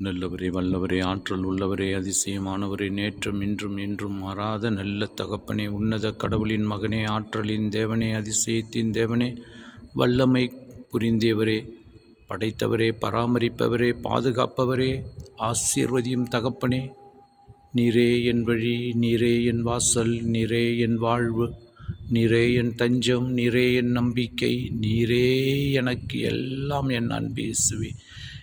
நல்லவரே வல்லவரே ஆற்றல் உள்ளவரே அதிசயமானவரே நேற்றும் இன்றும் இன்றும் மாறாத நல்ல தகப்பனே உன்னத கடவுளின் மகனே ஆற்றலின் தேவனே அதிசயத்தின் தேவனே வல்லமை புரிந்தியவரே படைத்தவரே பராமரிப்பவரே பாதுகாப்பவரே ஆசீர்வதியும் தகப்பனே நீரே என் வழி நீரே என் வாசல் நீரே என் வாழ்வு நீரே என் தஞ்சம் நீரே என் நம்பிக்கை நீரே எனக்கு எல்லாம் என் அன்பேசுவே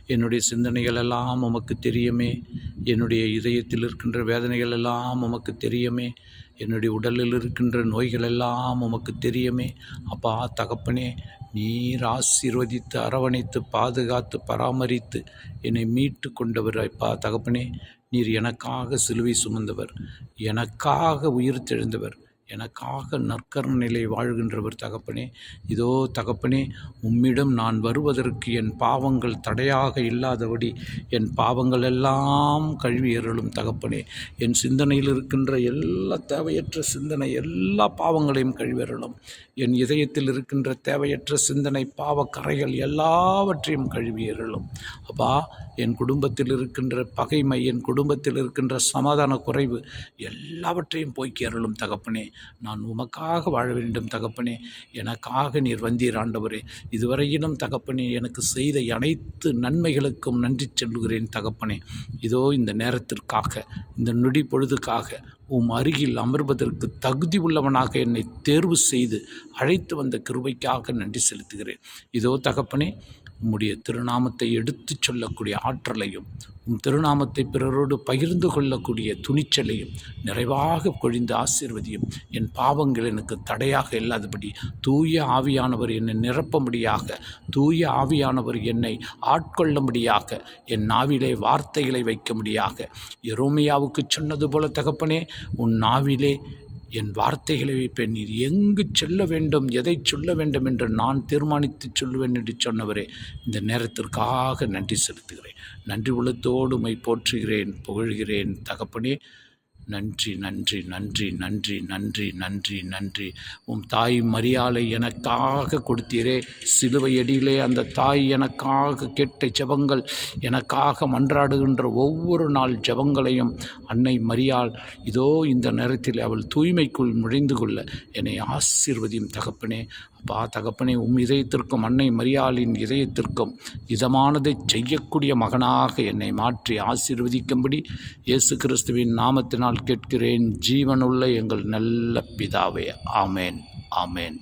என்னுடைய சிந்தனைகள் எல்லாம் உமக்கு தெரியுமே. என்னுடைய இதயத்தில் இருக்கின்ற வேதனைகள் எல்லாம் உமக்கு தெரியுமே. என்னுடைய உடலில் இருக்கின்ற நோய்கள் எல்லாம் உமக்கு தெரியுமே. அப்பா தகப்பனே நீர் ஆசீர்வதித்து அரவணைத்து பாதுகாத்து பராமரித்து என்னை மீட்டு கொண்டவர் அப்பா தகப்பனே. நீர் எனக்காக சிலுவை சுமந்தவர். எனக்காக உயிர் தெழுந்தவர். எனக்காக நற்கரநிலை வாழ்கின்றவர் தகப்பனே. இதோ தகப்பனே உம்மிடம் நான் வருவதற்கு என் பாவங்கள் தடையாக இல்லாதபடி என் பாவங்கள் எல்லாம் கழுவி எறலும் தகப்பனே. என் சிந்தனையில் இருக்கின்ற எல்லா தேவையற்ற சிந்தனை எல்லா பாவங்களையும் கழுவியறலும் என் இதயத்தில் இருக்கின்ற தேவையற்ற சிந்தனை பாவக்கரைகள் எல்லாவற்றையும் கழுவி எறலும் அப்பா என் குடும்பத்தில் இருக்கின்ற பகைமை என் குடும்பத்தில் இருக்கின்ற சமாதான குறைவு எல்லாவற்றையும் போய்க்கேறலும் தகப்பனே. நான் உமக்காக வாழ வேண்டும் தகப்பனே. எனக்காக நீர் வந்தீர் ஆண்டவரே. இதுவரையிலும் தகப்பனே எனக்கு செய்த அனைத்து நன்மைகளுக்கும் நன்றி சொல்கிறேன் தகப்பனே. இதோ இந்த நேரத்திற்காக இந்த நொடி பொழுதுக்காக உம் அருகில் அமர்வதற்கு தகுதி உள்ளவனாக என்னை தேர்வு செய்து அழைத்து வந்த கிருபைக்காக நன்றி செலுத்துகிறேன். இதோ தகப்பனே உம்முடைய திருநாமத்தை எடுத்துச் சொல்லக்கூடிய ஆற்றலையும் உம் திருநாமத்தை பிறரோடு பகிர்ந்து கொள்ளக்கூடிய துணிச்சலையும் நிறைவாக பொழிந்து ஆசீர்வதியும் என் பாவங்கள் எனக்கு தடையாக இல்லாதபடி தூய ஆவியானவர் என்னை நிரப்பும்படியாக தூய ஆவியானவர் என்னை ஆட்கொள்ளும்படியாக என் நாவிலே வார்த்தைகளை வைக்கும்படியாக எரோமியாவுக்கு சொன்னது போல தகப்பனே உன் நாவிலே என் வார்த்தைகளை வைப்பேன். நீர் எங்கு செல்ல வேண்டும் எதை சொல்ல வேண்டும் என்று நான் தீர்மானித்து சொல்லுவேன் என்று சொன்னவரே இந்த நேரத்திற்காக நன்றி செலுத்துகிறேன். நன்றி உள்ளத்தோடு மை போற்றுகிறேன் புகழ்கிறேன் தகப்பனே. நன்றி நன்றி நன்றி நன்றி நன்றி நன்றி நன்றி. உம் தாய் மரியாதை எனக்காக கொடுத்தீரே. சிலுவை அடியிலே அந்த தாய் எனக்காக கேட்ட ஜபங்கள் எனக்காக மன்றாடுகின்ற ஒவ்வொரு நாள் ஜபங்களையும் அன்னை மரியாள் இதோ இந்த நேரத்தில் அவள் தூய்மைக்குள் நுழைந்து கொள்ள என்னை ஆசீர்வதியும் தகப்பனே. அப்பா தகப்பனே உம் இதயத்திற்கும் அன்னை மரியாளின் இதயத்திற்கும் இதமானதை செய்யக்கூடிய மகனாக என்னை மாற்றி ஆசீர்வதிக்கும்படி இயேசு கிறிஸ்துவின் நாமத்தினால் கேட்கிறேன். ஜீவனுள்ள எங்கள் நல்ல பிதாவே. ஆமேன். ஆமேன்.